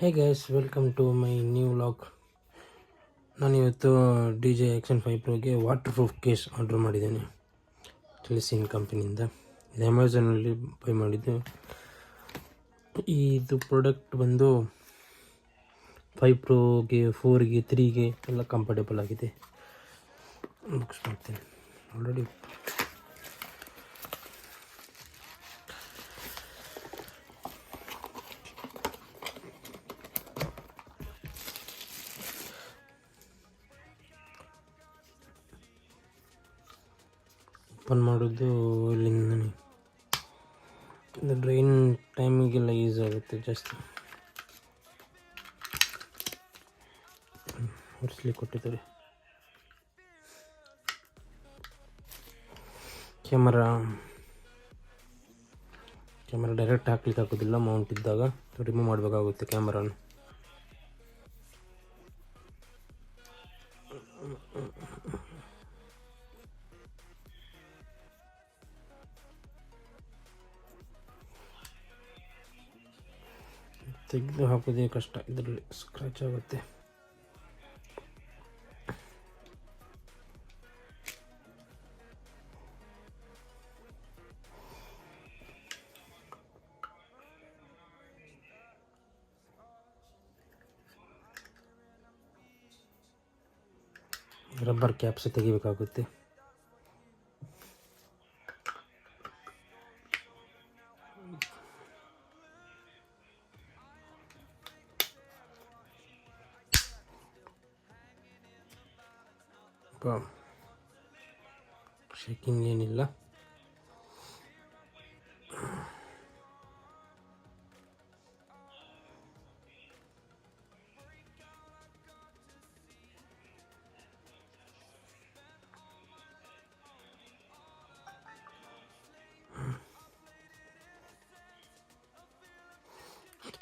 Hey guys welcome to my new vlog ನಾನಿವತ್ತು D J action five ಪ್ರೋಗೆ waterproof case order ಮಾಡಿದ್ದೇನೆ. Telesin ಕಂಪನಿಯಿಂದ ಇದು ಅಮೆಝಾನಲ್ಲಿ by ಮಾಡಿದ್ದು. ಇದು ಪ್ರಾಡಕ್ಟ್ ಬಂದು ಫೈವ್ ಪ್ರೋಗೆ ಫೋರ್ಗೆ ತ್ರೀಗೆ ಎಲ್ಲ ಕಂಫರ್ಟೇಬಲ್ ಆಗಿದೆ. ಬುಕ್ಸ್ ಮಾಡ್ತೇನೆ ಆಲ್ರೆಡಿ ಓಪನ್ ಮಾಡೋದು ಇಲ್ಲಿಂದ ಡ್ರೈನ್ ಟೈಮಿಗೆಲ್ಲ ಯೂಸ್ ಆಗುತ್ತೆ ಜಾಸ್ತಿ. ಒರೆಸ್ಲಿ ಕೊಟ್ಟಿದ್ದಾರೆ. ಕ್ಯಾಮರಾ. ಕ್ಯಾಮರಾ ಡೈರೆಕ್ಟ್ ಹಾಕ್ಲಿಕ್ಕೆ ಆಗೋದಿಲ್ಲ ಮೌಂಟ್ ಇದ್ದಾಗ. ರಿಮೂವ್ ಮಾಡಬೇಕಾಗುತ್ತೆ ಕ್ಯಾಮರಾನ. ತೆಗೆದು ಹಾಕೋದೇ ಕಷ್ಟ ಇದರಲ್ಲಿ ಸ್ಕ್ರ್ಯಾಚ್ ಆಗುತ್ತೆ ರಬ್ಬರ್ ಕ್ಯಾಪ್ಸ್ ತೆಗಿಬೇಕಾಗುತ್ತೆ ಶೇಕಿಂಗ್ ಏನಿಲ್ಲ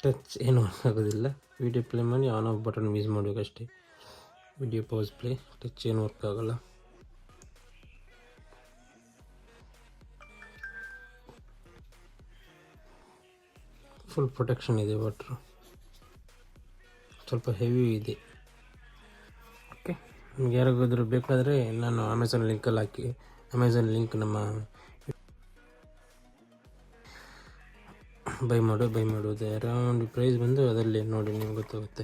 ಟಚ್ ಏನು ಆಗೋದಿಲ್ಲ ವಿಡಿಯೋ ಪ್ಲೇ ಮಾಡಿ ಆನ್ ಆಫ್ ಬಟನ್ ಯೂಸ್ ಮಾಡಬೇಕಷ್ಟೇ ವಿಡಿಯೋ ಪೌಸ್ ಪ್ಲೇ ಟಚ್ ಏನು ವರ್ಕ್ ಆಗಲ್ಲ ಫುಲ್ ಪ್ರೊಟೆಕ್ಷನ್ ಇದೆ ವಾಟ್ರು ಸ್ವಲ್ಪ ಹೆವಿ ಇದೆ। ಓಕೆ ನಿಮ್ಗೆ ಯಾರಿಗಾದರೂ ಬೇಕಾದರೆ ನಾನು ಅಮೆಝಾನ್ ಲಿಂಕಲ್ಲಿ ಹಾಕಿ ಅಮೆಝಾನ್ ಲಿಂಕ್ ನಮ್ಮ ಬೈ ಮಾಡು ಬೈ ಮಾಡೋದು ಅರೌಂಡ್ ಪ್ರೈಸ್ ಬಂದು ಅದರಲ್ಲಿ ನೋಡಿ ನಿಮ್ಗೆ ಗೊತ್ತಾಗುತ್ತೆ.